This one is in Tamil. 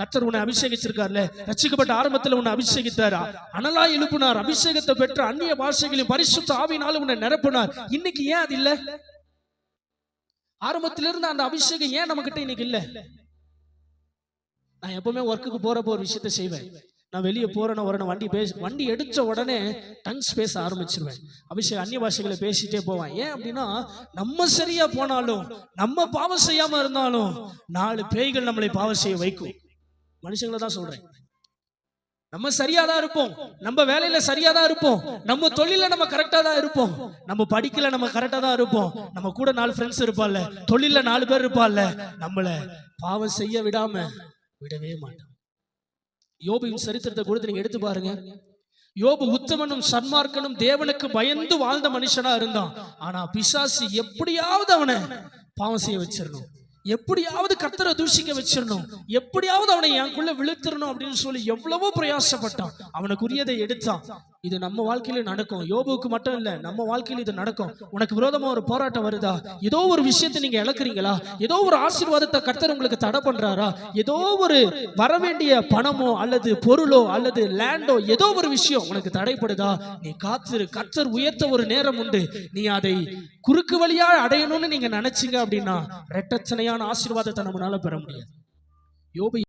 கத்தர் உன்னை அபிஷேகிச்சிருக்கார்ல. ரட்சிக்கப்பட்ட ஆரம்பத்துல உன்னை அபிஷேகித்தாரா? அனலா எழுப்பினார். அபிஷேகத்தை பெற்ற அந்நிய பாஷைகளையும் பரிசுத்த ஆவினால உன்னை நிரப்பினார். இன்னைக்கு ஏன் அது இல்ல? ஆரம்பத்துல இருந்து அந்த அபிஷேகம் ஏன் நம்ம கிட்ட இன்னைக்கு இல்ல? நான் எப்பவுமே ஒர்க்குக்கு போறப்போ ஒரு விஷயத்த செய்வேன். நான் வெளியே போறேன்னு வரணும் வண்டி பேச வண்டி எடுத்த உடனே டங்ஸ் பேச ஆரம்பிச்சிருவேன். அபிஷேக் அந்நிய பாஷைகளை பேசிட்டே போவேன். ஏன் அப்படின்னா நம்ம சரியா போனாலும் நம்ம பாவம் செய்யாம இருந்தாலும் நாலு பேய்கள் நம்மளை பாவம் செய்ய வைக்கும். மனுஷங்களை தான் சொல்றேன். நம்ம சரியா தான் இருப்போம். நம்ம வேலையில சரியா தான் இருப்போம். நம்ம தொழில நம்ம கரெக்டா தான் இருப்போம். நம்ம படிக்கல நம்ம கரெக்டா தான் இருப்போம். நம்ம கூட நாலு ஃப்ரெண்ட்ஸ் இருப்பால்ல தொழில நாலு பேர் இருப்பால்ல நம்மள பாவம் செய்ய விடாம விடவே மாட்டோம் யோபியின் சரித்திரத்தை கொடுத்து நீங்க எடுத்து பாருங்க. யோபு உத்தமனும் சன்மார்க்கனும் தேவனுக்கு பயந்து வாழ்ந்த மனுஷனா இருந்தான். ஆனா பிசாசு எப்படியாவது அவனை பாவம் செய்ய வச்சிடணும். எப்படியாவது கத்தரை தூஷிக்க வச்சிடணும் எப்படியாவது அவனை எனக்குள்ள விழுத்திரணும் அப்படின்னு சொல்லி எவ்வளவோ பிரயாசப்பட்டான். அவனுக்குரியதை எடுத்தான். இது நம்ம வாழ்க்கையில நடக்கும். யோபுவுக்கு மட்டும் இல்ல நம்ம வாழ்க்கையில இது நடக்கும். உனக்கு விரோதமா ஒரு போராட்டம் வருதா? ஏதோ ஒரு விஷயத்தை நீங்க இழக்கிறீங்களா? ஏதோ ஒரு ஆசீர்வாதத்தை கர்த்தர் உங்களுக்கு தடை பண்றாரா? ஏதோ ஒரு வரவேண்டிய பணமோ அல்லது பொருளோ அல்லது லேண்டோ ஏதோ ஒரு விஷயம் உனக்கு தடைப்படுதா? நீ காத்திரு. கர்த்தர் உயர்த்த ஒரு நேரம் உண்டு. நீ அதை குறுக்கு வழியா அடையணும்னு நீங்க நினைச்சீங்க அப்படின்னா ரெட்டச்சனையான ஆசீர்வாதத்தை நம்மளால பெற முடியாது. யோபு